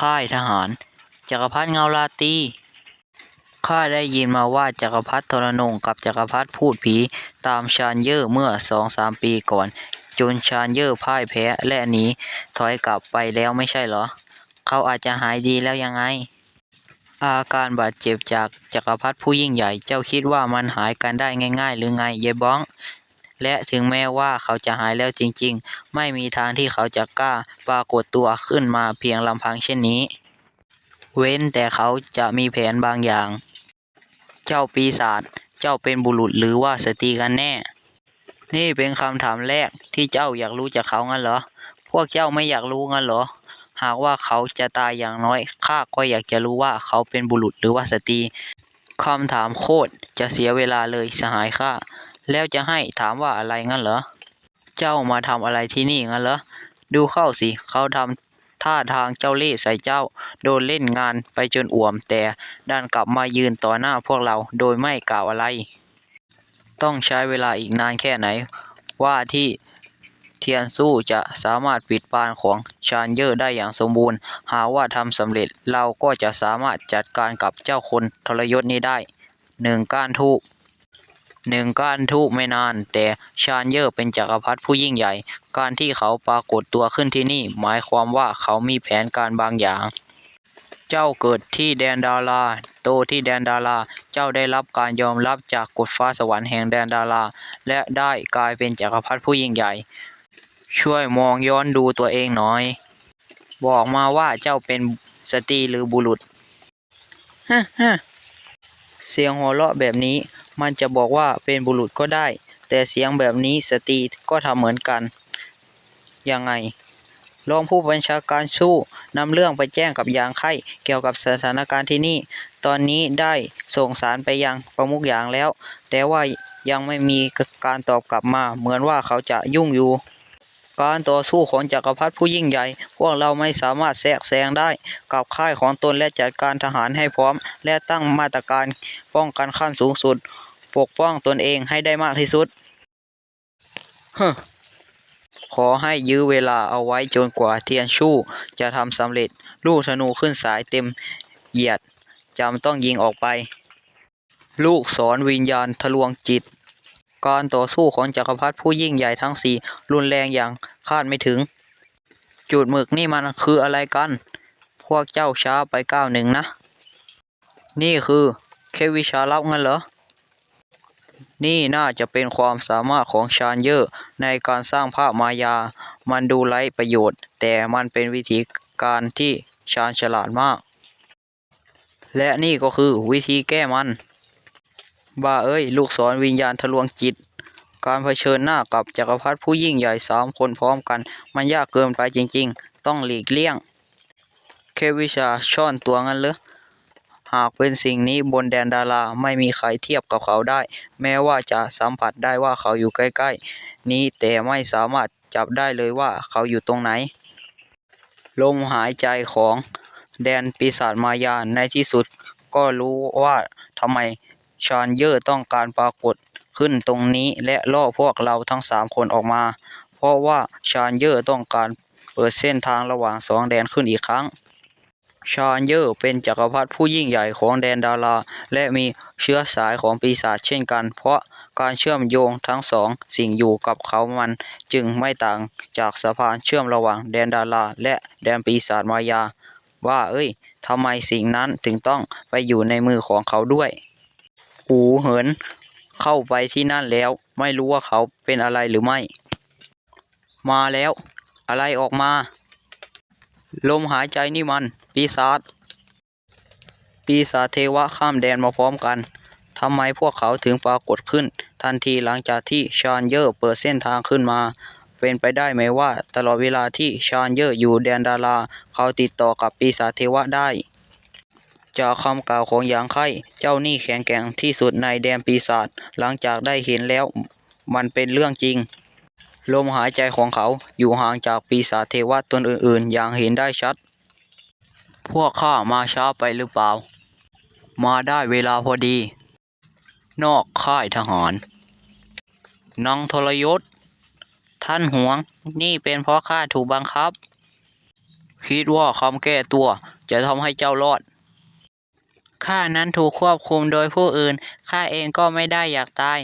ค่ายทหาร จักรพรรดิเงาลาตีข้าได้ยินมาว่าจักรพรรดิทรนงกับจักรพรรดิพูดผีตามชานเยอร์เมื่อสองสามปีก่อน จนชานเยอร์พ่ายแพ้และหนีถอยกลับไปแล้วไม่ใช่เหรอ เขาอาจจะหายดีแล้วยังไง อาการบาดเจ็บจากจักรพรรดิผู้ยิ่งใหญ่เจ้าคิดว่ามันหายกันได้ง่าย ๆ หรือไงเยายบ้อง และถึงแม้ว่าเขาจะหายแล้วจริงๆ ไม่มีทางที่เขาจะกล้าปรากฏตัวขึ้นมาเพียงลำพังเช่นนี้ เว้นแต่เขาจะมีแผนบางอย่าง เจ้าปีศาจ เจ้าเป็นบุรุษหรือว่าสตรีกันแน่ นี่เป็นคำถามแรกที่เจ้าอยากรู้จากเขางั้นเหรอ พวกเจ้าไม่อยากรู้งั้นเหรอ หากว่าเขาจะตายอย่างน้อย ข้าก็อยากจะรู้ว่าเขาเป็นบุรุษหรือว่าสตรีคำถามโคตรจะเสียเวลาเลยสหายข้า แล้วจะให้ถามว่าอะไรงั้นเหรอ เจ้ามาทำอะไรที่นี่งั้นเหรอ ดูเข้าสิ เขาทำท่าทางเจ้าเล่ห์ใส่เจ้า โดนเล่นงานไปจนอ่วม แต่ดันกลับมายืนต่อหน้าพวกเราโดยไม่กล่าวอะไร ต้องใช้เวลาอีกนานแค่ไหน ว่าที่เทียนสู้จะสามารถปิดปานของชานเยอร์ได้อย่างสมบูรณ์ หากว่าทำสำเร็จเราก็จะสามารถจัดการกับเจ้าคนทรยศนี้ได้หนึ่งก้านทูบ หนึ่งก้านทูบไม่นาน แต่ชานเยอร์เป็นจักรพรรดิผู้ยิ่งใหญ่ การที่เขาปรากฏตัวขึ้นที่นี่ หมายความว่าเขามีแผนการบางอย่าง เจ้าเกิดที่แดนดาราโตที่แดนดาราเจ้าได้รับการยอมรับจากกฎฟ้าสวรรค์แห่งแดนดาราและได้กลายเป็นจักรพรรดิผู้ยิ่งใหญ่ ช่วยมองย้อนดูตัวเองหน่อย บอกมาว่าเจ้าเป็นสตรีหรือบุรุษฮะฮะเสียงหัวเราะแบบนี้ มันจะบอกว่าเป็นบุรุษก็ได้ แต่เสียงแบบนี้สตรีก็ทำเหมือนกัน ยังไง รองผู้บัญชาการสู้นำเรื่องไปแจ้งกับยางไข่เกี่ยวกับสถานการณ์ที่นี่ ตอนนี้ได้ส่งสารไปยังประมุขยางแล้ว แต่ว่ายังไม่มีการตอบกลับมา เหมือนว่าเขาจะยุ่งอยู่ การต่อสู้ของจักรพรรดิผู้ยิ่งใหญ่ พวกเราไม่สามารถแทรกแซงได้ กับค่ายของตนและจัดการทหารให้พร้อม และตั้งมาตรการป้องกันขั้นสูงสุด ปกป้องตนเองให้ได้มากที่สุดฮึขอให้ยื้อเวลาเอาไว้จนกว่าเทียนชู่จะทำสำเร็จ ลูกธนูขึ้นสายเต็มเหยียดจำต้องยิงออกไป ลูกศรวิญญาณทะลวงจิต การต่อสู้ของจักรพรรดิผู้ยิ่งใหญ่ทั้งสี่รุนแรงอย่างคาดไม่ถึง จุดหมึกนี่มันคืออะไรกัน พวกเจ้าช้าไปก้าวหนึ่งนะ นี่คือแค่วิชาลับงั้นเหรอ นี่น่าจะเป็นความสามารถของชานเยอร์ในการสร้างภาพมายา มันดูไร้ประโยชน์ แต่มันเป็นวิธีการที่ชาญฉลาดมาก และนี่ก็คือวิธีแก้มัน บ้าเอ้ย ลูกศรวิญญาณทะลวงจิต การเผชิญหน้ากับจักรพรรดิผู้ยิ่งใหญ่สามคนพร้อมกัน มันยากเกินไปจริง ๆ ต้องหลีกเลี่ยง แค่วิชาช่อนตัวงั้นเหรอ หากเป็นสิ่งนี้บนแดนดาราไม่มีใครเทียบกับเขาได้ แม้ว่าจะสัมผัสได้ว่าเขาอยู่ใกล้ๆ นี้แต่ไม่สามารถจับได้เลยว่าเขาอยู่ตรงไหน ลมหายใจของแดนปีศาจมายาในที่สุดก็รู้ว่าทำไมชานเยอร์ต้องการปรากฏขึ้นตรงนี้และล่อพวกเราทั้งสามคนออกมา เพราะว่าชานเยอร์ต้องการเปิดเส้นทางระหว่างสองแดนขึ้นอีกครั้ง ชานเยอร์เป็นจักรพรรดิผู้ยิ่งใหญ่ของแดนดารา และมีเชื้อสายของปีศาจเช่นกัน เพราะการเชื่อมโยงทั้งสองสิ่งอยู่กับเขามันจึงไม่ต่างจากสะพานเชื่อมระหว่างแดนดารา และแดนปีศาจมายา ว่าเอ้ยทำไมสิ่งนั้นถึงต้องไปอยู่ในมือของเขาด้วยหูเหินเข้าไปที่นั่นแล้ว ไม่รู้ว่าเขาเป็นอะไรหรือไม่ มาแล้ว อะไรออกมา ลมหายใจนี่มัน ปีศาจปีศาจเทวะข้ามแดนมาพร้อมกันทำไมพวกเขาถึงปรากฏขึ้น ทันทีหลังจากที่ชานเยอร์เปิดเส้นทางขึ้นมา เป็นไปได้ไหมว่า ตลอดเวลาที่ชานเยอร์อยู่แดนดารา เขาติดต่อกับปีศาจเทวะได้ จากคำกล่าวของหยางไข่เจ้านี่แข็งแกร่งที่สุดในแดนปีศาจหลังจากได้เห็นแล้วมันเป็นเรื่องจริง ลมหายใจของเขาอยู่ห่างจากปีศาจเทวะตนอื่น ๆ อย่างเห็นได้ชัด พวกข้ามาช้าไปหรือเปล่า มาได้เวลาพอดี นอกค่ายทหารนางทรยศ ท่านหวง นี่เป็นเพราะข้าถูกบังคับ คิดว่าคำแก้ตัวจะทำให้เจ้ารอด ข้านั้นถูกควบคุมโดยผู้อื่น ข้าเองก็ไม่ได้อยากตาย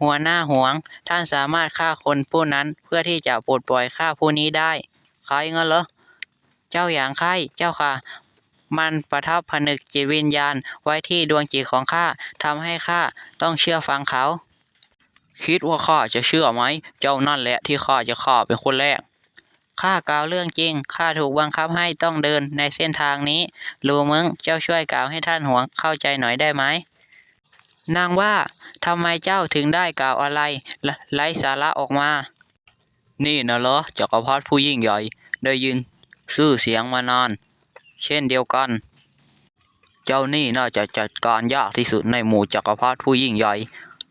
หัวหน้าหวง ท่านสามารถฆ่าคนผู้นั้นเพื่อที่จะปลดปล่อยข้าผู้นี้ได้ ใครงั้นเหรอ เจ้าอย่างใครเจ้าค่ะ มันประทับผนึกจิตวิญญาณไว้ที่ดวงจิตของข้าทำให้ข้าต้องเชื่อฟังเขา คิดว่าข้าจะเชื่อไหม เจ้านั่นแหละที่ข้าจะฆ่าเป็นคนแรกข้ากล่าวเรื่องจริง ข้าถูกบังคับให้ต้องเดินในเส้นทางนี้ลูมึง เจ้าช่วยกล่าวให้ท่านหวงเข้าใจหน่อยได้ไหม นางว่า ทำไมเจ้าถึงได้กล่าวอะไร ไร้สาระออกมา นี่นะเหรอจักรพรรดิผู้ยิ่งใหญ่ ได้ยิน ชื่อเสียงมานาน เช่นเดียวกัน เจ้านี่น่าจะจัดการยากที่สุดในหมู่จักรพรรดิผู้ยิ่งใหญ่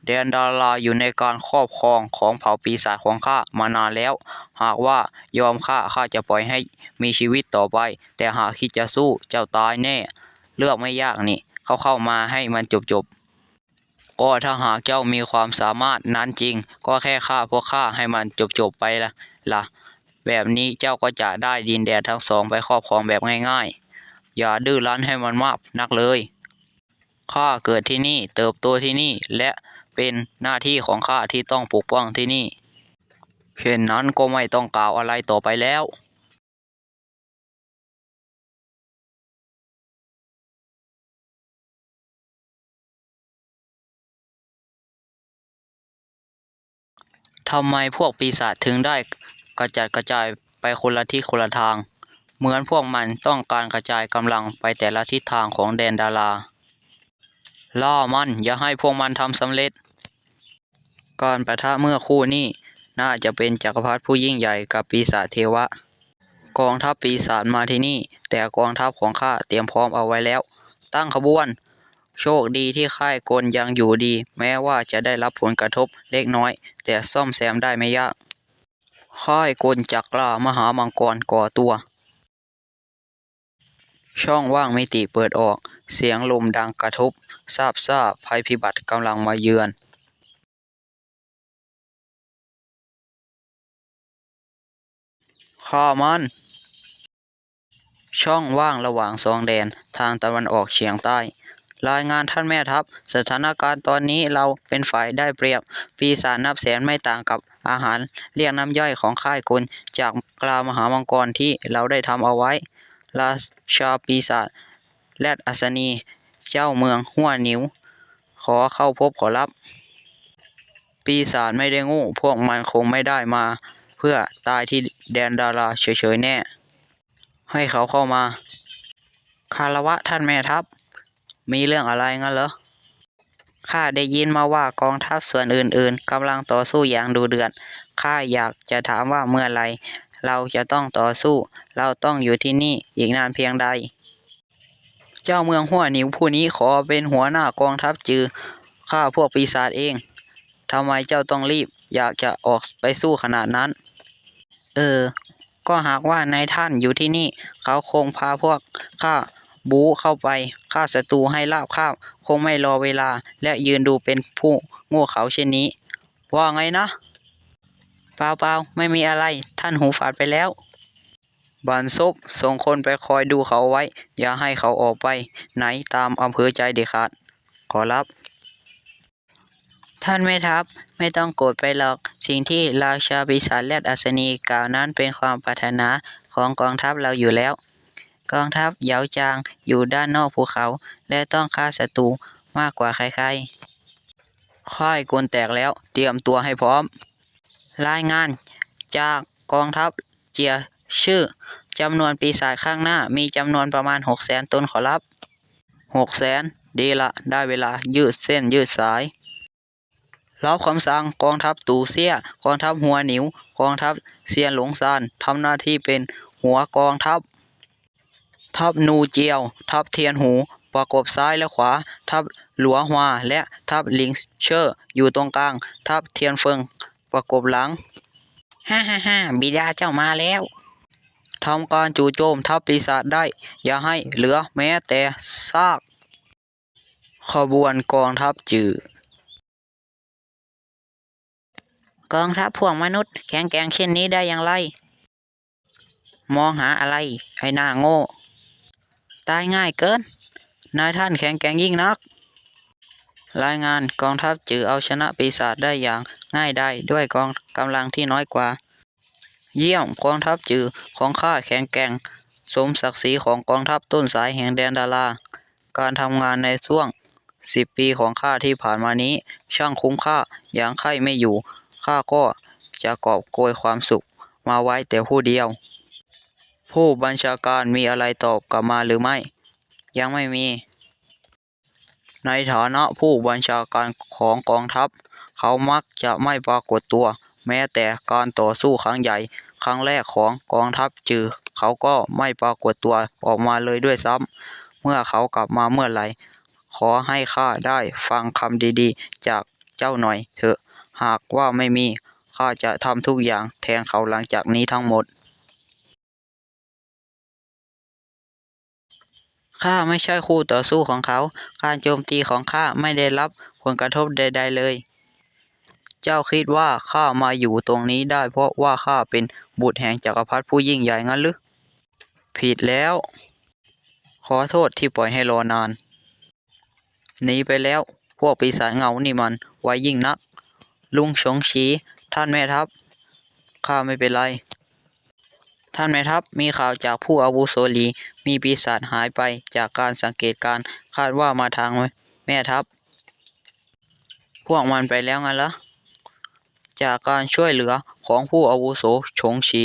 แดนดาราอยู่ในการครอบครองของเผ่าปีศาจของข้ามานานแล้ว หากว่ายอมข้าข้าจะปล่อยให้มีชีวิตต่อไป แต่หากคิดจะสู้เจ้าตายแน่ เลือกไม่ยากนี่ เขาเข้ามาให้มันจบจบก็ถ้าหากเจ้ามีความสามารถนั้นจริง ก็แค่ฆ่าพวกข้าให้มันจบจบไปละล่ะ แบบนี้เจ้าก็จะได้ดินแดนทั้งสองไปครอบครองแบบง่ายๆ อย่าดื้อรั้นให้มันมากนักเลย ข้าเกิดที่นี่เติบโตที่นี่และเป็นหน้าที่ของข้าที่ต้องปกป้องที่นี่ เช่นนั้นก็ไม่ต้องกล่าวอะไรต่อไปแล้วทำไมพวกปีศาจถึงได้ กระจัดกระจายไปคนละที่คนละทาง เหมือนพวกมันต้องการกระจายกำลังไปแต่ละทิศทางของแดนดารา ล่อมันอย่าให้พวกมันทำสำเร็จการประทะเมื่อคู่นี้น่าจะเป็นจักรพรรดิผู้ยิ่งใหญ่กับปีศาจเทวะ กองทัพปีศาจมาที่นี่ แต่กองทัพของข้าเตรียมพร้อมเอาไว้แล้ว ตั้งขบวน โชคดีที่ค่ายกลยังอยู่ดี แม้ว่าจะได้รับผลกระทบเล็กน้อย แต่ซ่อมแซมได้ไม่ยาก ค่ายกลจักรามหามังกรก่อตัว ช่องว่างมิติเปิดออก เสียงลมดังกระทบทราบซ่าภัยพิบัติกำลังมาเยือนข้ามัน ช่องว่างระหว่างสองแดนทางตะวันออกเฉียงใต้ รายงานท่านแม่ทัพ สถานการณ์ตอนนี้เราเป็นฝ่ายได้เปรียบ ปีศาจนับแสนไม่ต่างกับอาหารเรียกน้ำย่อยของค่ายกลจากกลามหามังกรที่เราได้ทำเอาไว้ ราชาปีศาจและอัศนี เจ้าเมืองหัวหนิว ขอเข้าพบขอรับ ปีศาจไม่ได้งูพวกมันคงไม่ได้มา เพื่อตายที่แดนดาราเฉยๆแน่ ให้เขาเข้ามา คารวะท่านแม่ทัพ มีเรื่องอะไรงั้นเหรอ ข้าได้ยินมาว่ากองทัพส่วนอื่นๆกำลังต่อสู้อย่างดูเดือด ข้าอยากจะถามว่าเมื่อไรเราจะต้องต่อสู้ เราต้องอยู่ที่นี่อีกนานเพียงใด เจ้าเมืองหัวหนิวผู้นี้ขอเป็นหัวหน้ากองทัพจือข้าพวกปีศาจเองทำไมเจ้าต้องรีบ อยากจะออกไปสู้ขนาดนั้น เออ ก็หากว่านายท่านอยู่ที่นี่ เขาคงพาพวกข้า บู๊เข้าไปฆ่าศัตรูให้ลาบคาบ คงไม่รอเวลา และยืนดูเป็นผู้โง่เขาเช่นนี้ ว่าไงนะเปล่าเปล่าๆ ไม่มีอะไร ท่านหูฝาดไปแล้ว บันซบส่งคนไปคอยดูเขาไว้ อย่าให้เขาออกไป ไหนตามอำเภอใจเด็ดขาด ขอรับท่านแม่ทัพไม่ต้องโกรธไปหรอก สิ่งที่ราชาปีศาจและอัศนีกล่าวนั้นเป็นความปรารถนาของกองทัพเราอยู่แล้ว กองทัพเหยาจางอยู่ด้านนอกภูเขา และต้องฆ่าศัตรูมากกว่าใครๆ ค่ายกลแตกแล้วเตรียมตัวให้พร้อม รายงานจากกองทัพเจียชื่อจำนวนปีศาจข้างหน้ามีจำนวนประมาณหกแสนตนขอรับหกแสนดีละได้เวลายืดเส้นยืดสายรับคำสั่งกองทัพตูเซียกองทัพหัวหนิว กองทัพเซียนหลงซานทำหน้าที่เป็นหัวกองทัพ ทัพนูเจียว ทัพเทียนหู ประกบซ้ายและขวา ทัพหลัวฮวาและทัพหลิงเชอร์อยู่ตรงกลาง ทัพเทียนเฟิง ประกบหลังฮ่าฮ่าฮ่าบิดาเจ้ามาแล้วทำการจู่โจมทัพปีศาจได้ อย่าให้เหลือแม้แต่ซาก ขบวนกองทัพจือกองทัพพวกมนุษย์แข็งแกร่งเช่นนี้ได้อย่างไร มองหาอะไร ไอ้หน้าโง่ ตายง่ายเกิน นายท่านแข็งแกร่งยิ่งนัก รายงานกองทัพจือเอาชนะปีศาจได้อย่างง่ายได้ด้วยกองกำลังที่น้อยกว่า เยี่ยมกองทัพจือของข้าแข็งแกร่ง สมศักดิ์ศรีของกองทัพต้นสายแห่งแดนดารา การทำงานในช่วงสิบปีของข้าที่ผ่านมานี้ ช่างคุ้มค่าอย่างใครไม่อยู่ข้าก็จะกอบโกยความสุขมาไว้แต่ผู้เดียว ผู้บัญชาการมีอะไรตอบกลับมาหรือไม่ ยังไม่มี ในฐานะผู้บัญชาการของกองทัพ เขามักจะไม่ปรากฏตัว แม้แต่การต่อสู้ครั้งใหญ่ ครั้งแรกของกองทัพจือ เขาก็ไม่ปรากฏตัวออกมาเลยด้วยซ้ำเมื่อเขากลับมาเมื่อไหร่ ขอให้ข้าได้ฟังคำดีๆ จากเจ้าหน่อยเถอะ หากว่าไม่มีข้าจะทำทุกอย่างแทนเขาหลังจากนี้ทั้งหมด ข้าไม่ใช่คู่ต่อสู้ของเขา การโจมตีของข้าไม่ได้รับผลกระทบใด ๆเลย เจ้าคิดว่าข้ามาอยู่ตรงนี้ได้ เพราะว่าข้าเป็นบุตรแห่งจักรพรรดิผู้ยิ่งใหญ่งั้นหรือ ผิดแล้ว ขอโทษที่ปล่อยให้รอนานหนีไปแล้ว พวกปีศาจเงานี่มันไวยิ่งนัก ลุงชงชี ท่านแม่ทัพ ข้าไม่เป็นไร ท่านแม่ทัพมีข่าวจากผู้อาวุโสหลี มีปีศาจหายไปจากการสังเกตการคาดว่ามาทางแม่ทัพ พวกมันไปแล้วงั้นเหรอจากการช่วยเหลือของผู้อาวุโสชงฉี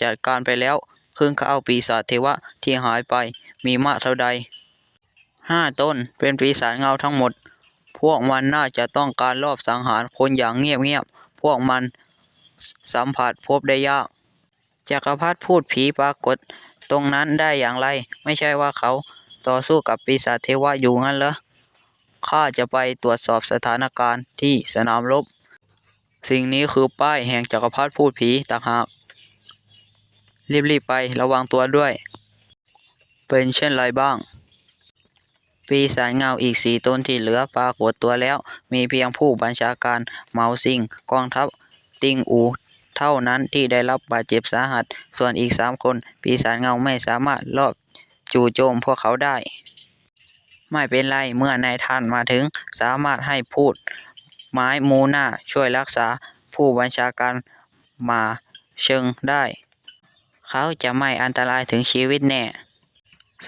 จัดการไปแล้วครึ่งข้าวปีศาจเทวะที่หายไปมีมากเท่าใดห้าต้นเป็นปีศาจเงาทั้งหมด พวกมันน่าจะต้องการรอบสังหารคนอย่างเงียบๆพวกมันสัมผัสพบได้ยาก จักรพรรดิพูดผีปรากฏตรงนั้นได้อย่างไร ไม่ใช่ว่าเขาต่อสู้กับปีศาจเทวะอยู่งั้นเหรอข้าจะไปตรวจสอบสถานการณ์ที่สนามรบ สิ่งนี้คือป้ายแห่งจักรพรรดิพูดผีต่างหากรีบๆไประวังตัวด้วย เป็นเช่นไรบ้าง ปีศาจเงาอีกสี่ตนที่เหลือปรากฏตัวแล้ว มีเพียงผู้บัญชาการเมาซิงกองทัพติงอู เท่านั้นที่ได้รับบาดเจ็บสาหัส ส่วนอีกสามคนปีศาจเงาไม่สามารถลอบจู่โจมพวกเขาได้ ไม่เป็นไรเมื่อนายท่านมาถึงสามารถให้พูด ไม้มูน่าช่วยรักษาผู้บัญชาการมาเชิงได้ เขาจะไม่อันตรายถึงชีวิตแน่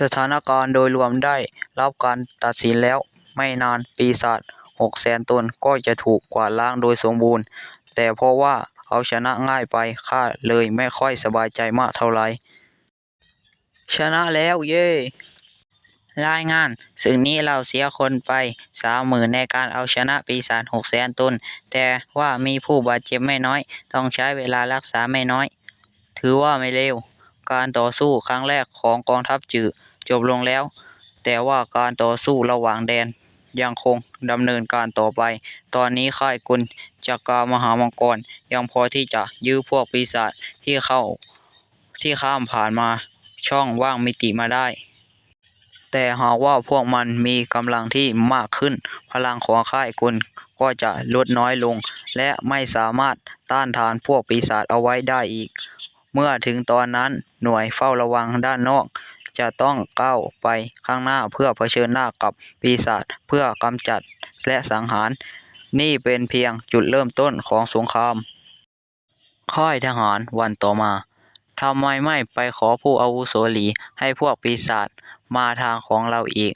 สถานการณ์โดยรวมได้รับการตัดสินแล้วไม่นานปีศาจหกแสนตนก็จะถูกกวาดล้างโดยสมบูรณ์ แต่เพราะว่า เอาชนะง่ายไปข้าเลยไม่ค่อยสบายใจมากเท่าไหร่ชนะแล้วเย้รายงานซึ่งนี้เราเสียคนไปสามหมื่นในการเอาชนะปีศาจหกแสนตนแต่ว่ามีผู้บาดเจ็บไม่น้อย ต้องใช้เวลารักษาไม่น้อย ถือว่าไม่เลวการต่อสู้ครั้งแรกของกองทัพจือจบลงแล้ว แต่ว่าการต่อสู้ระหว่างแดนยังคงดำเนินการต่อไป ตอนนี้ค่ายกุล จักรามหามังกร ยังพอที่จะยื้อพวกปีศาจที่เข้าที่ข้ามผ่านมาช่องว่างมิติมาได้ แต่หากว่าพวกมันมีกำลังที่มากขึ้น พลังของค่ายกุลก็จะลดน้อยลง และไม่สามารถต้านทานพวกปีศาจเอาไว้ได้อีก เมื่อถึงตอนนั้นหน่วยเฝ้าระวังด้านนอกจะต้องก้าวไปข้างหน้าเพื่อเผชิญหน้ากับปีศาจเพื่อกำจัดและสังหาร นี่เป็นเพียงจุดเริ่มต้นของสงคราม ค่ายทหารวันต่อมาทำไมไม่ไปขอผู้อาวุโสหลีให้พวกปีศาจมาทางของเราอีก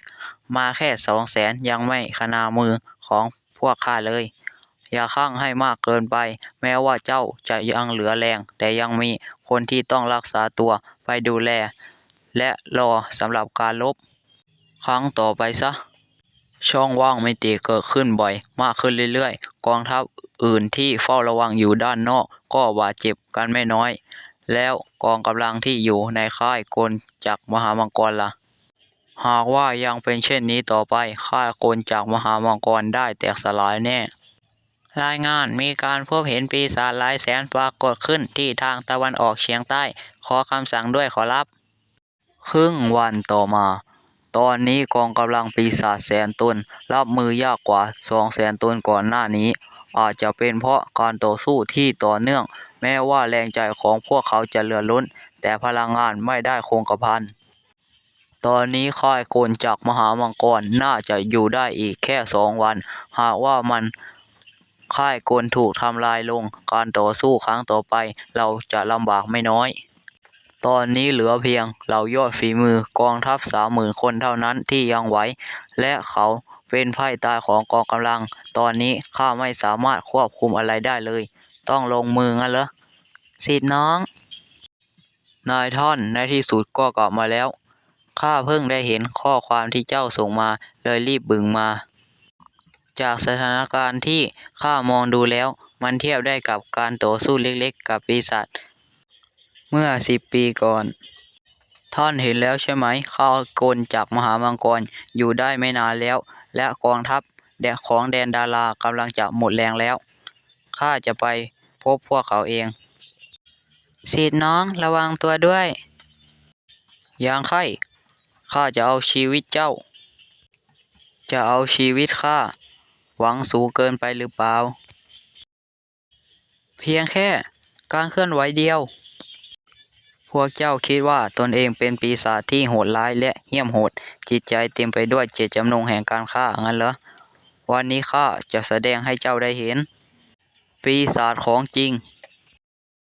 มาแค่สองแสนยังไม่ขนามือของพวกข้าเลย อย่าข้างให้มากเกินไป แม้ว่าเจ้าจะยังเหลือแรง แต่ยังมีคนที่ต้องรักษาตัวไปดูแล และรอสำหรับการลบ ครั้งต่อไปซะ ช่องว่างไมิติเกิดขึ้นบ่อย มากขึ้นเรื่อยๆ กองทัพอื่นที่เฝ้าระวังอยู่ด้านนอก ก็บาดเจ็บกันไม่น้อย แล้วกองกำลังที่อยู่ในค่ายกลจากมหามังกรล่ะ หากว่ายังเป็นเช่นนี้ต่อไปค่ายกลจากมหามังกรได้แตกสลายแน่รายงานมีการพบเห็นปีศาจหลายแสนปรากฏขึ้นที่ทางตะวันออกเฉียงใต้ ขอคำสั่งด้วยขอรับ ครึ่งวันต่อมา ตอนนี้กองกำลังปีศาจแสนตนรับมือยากกว่าสองแสนตนก่อนหน้านี้ อาจจะเป็นเพราะการต่อสู้ที่ต่อเนื่อง แม้ว่าแรงใจของพวกเขาจะเหลือล้น แต่พลังงานไม่ได้คงกระพันตอนนี้ค่ายโกลจากมหามังกรน่าจะอยู่ได้อีกแค่สองวัน หากว่ามันค่ายโกลถูกทำลายลง การต่อสู้ครั้งต่อไป เราจะลำบากไม่น้อย ตอนนี้เหลือเพียงเรายอดฝีมือกองทัพสามหมื่นคนเท่านั้นที่ยังไหว และเขาเป็นไพ่ตายของกองกำลัง ตอนนี้ข้าไม่สามารถควบคุมอะไรได้เลย ต้องลงมืองั้นเหรอสิทธิน้อง นายท่อนในที่สุดก็กลับมาแล้ว ข้าเพิ่งได้เห็นข้อความที่เจ้าส่งมาเลยรีบบึงมา จากสถานการณ์ที่ข้ามองดูแล้ว มันเทียบได้กับการต่อสู้เล็กๆ กับปีศาจ มื่อสิบปีก่อน ท่านเห็นแล้วใช่ไหมข้ากลจากมหามังกรอยู่ได้ไม่นานแล้ว และกองทัพแดของแดนดารากำลังจะหมดแรงแล้วข้าจะไปพบพวกเขาเองสิทธิ์น้องระวังตัวด้วยยังไข้ข้าจะเอาชีวิตเจ้า จะเอาชีวิตข้าหวังสูงเกินไปหรือเปล่า เพียงแค่การเคลื่อนไหวเดียว พวกเจ้าคิดว่าตนเองเป็นปีศาจที่โหดร้ายและเหี้ยมโหด จิตใจเต็มไปด้วยเจตจำนงแห่งการฆ่างั้นเหรอ วันนี้ข้าจะแสดงให้เจ้าได้เห็น ปีศาจของจริง